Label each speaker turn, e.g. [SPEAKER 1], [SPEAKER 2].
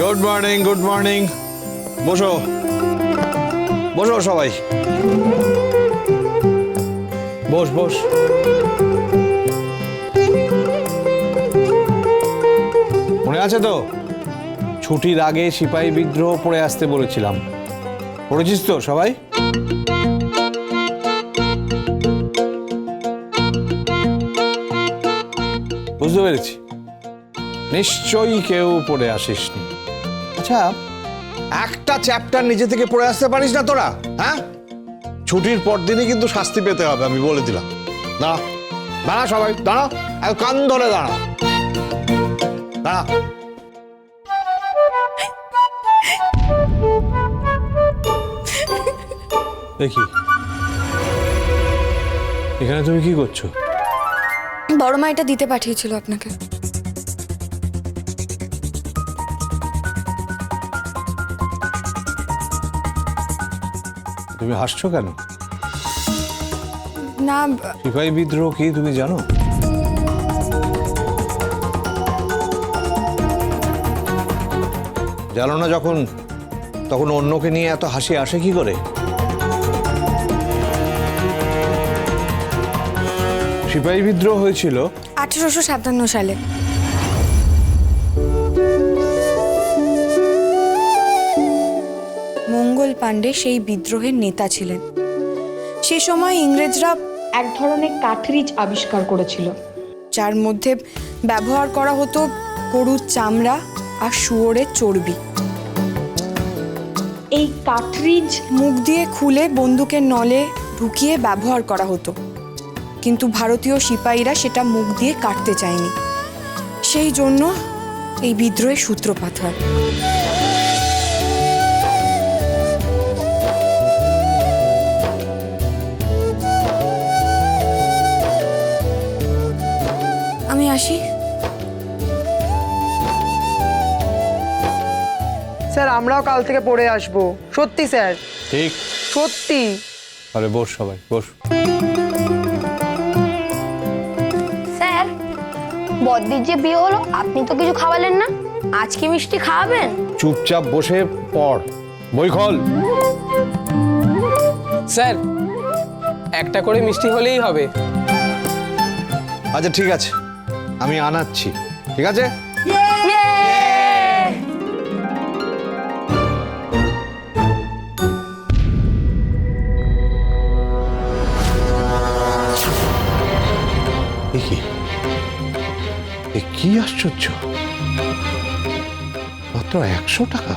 [SPEAKER 1] Good morning good morning বসো বসো সবাই বস বস মনে আছে তো? ছুটির আগে সিপাহী বিদ্রোহ পড়ে আসতে বলেছিলাম। পড়েছিস তো সবাই? বুঝতে পেরেছি। নিশ্চয়ই কেউ পড়ে আসিসনি। আচ্ছা একটা চ্যাপ্টার নিজে থেকে পড়ে আসতে পারিস না তোরা হ্যাঁ? ছুটির পর দিনই কিন্তু শাস্তি পেতে হবে আমি বলে দিলাম। দাঁড়া দাঁড়া সবাই দাঁড়া কান ধরে দাঁড়া। দাঁড়া। দেখি এখানে তুমি কি করছ?
[SPEAKER 2] বড় মা এটা দিতে পাঠিয়েছিল আপনাকে।
[SPEAKER 1] তুমি হাসছো কেন?
[SPEAKER 2] না
[SPEAKER 1] সিপাহী বিদ্রোহ কি তুমি জানো? জানো না যখন তখন অন্যকে নিয়ে এত হাসি আসে কি করে? সিপাহী বিদ্রোহ হয়েছিল
[SPEAKER 2] আঠেরোশো সাতান্ন সালে। পাণ্ডে সেই বিদ্রোহের নেতা ছিলেন। সে সময় ইংরেজরা এক ধরনের কাঠরিচ আবিষ্কার করেছিল, যার মধ্যে ব্যবহার করা হতো গরুর চামড়া আর শুয়োরের চর্বি। এই কাঠরিজ মুখ দিয়ে খুলে বন্দুকের নলে ঢুকিয়ে ব্যবহার করা হতো, কিন্তু ভারতীয় সিপাহীরা সেটা মুখ দিয়ে কাটতে চায়নি। সেই জন্য এই বিদ্রোহের সূত্রপাত হয়। আমি আসি।
[SPEAKER 3] স্যার আমরাও কাল থেকে পড়ে আসব। সত্যি স্যার।
[SPEAKER 1] ঠিক।
[SPEAKER 3] সত্যি।
[SPEAKER 1] আরে বস সবাই বস।
[SPEAKER 4] স্যার বদ্দির যে বিয়ে হলো আপনি তো কিছু খাওয়ালেন না। আজ কি মিষ্টি খাওয়াবেন?
[SPEAKER 1] চুপচাপ বসে পড়। বই খোল।
[SPEAKER 5] স্যার একটা করে মিষ্টি হলেই হবে।
[SPEAKER 1] আচ্ছা ঠিক আছে। আমি আনাচ্ছি ঠিক আছে? কি? কি আশ্চর্য? মাত্র একশো টাকা?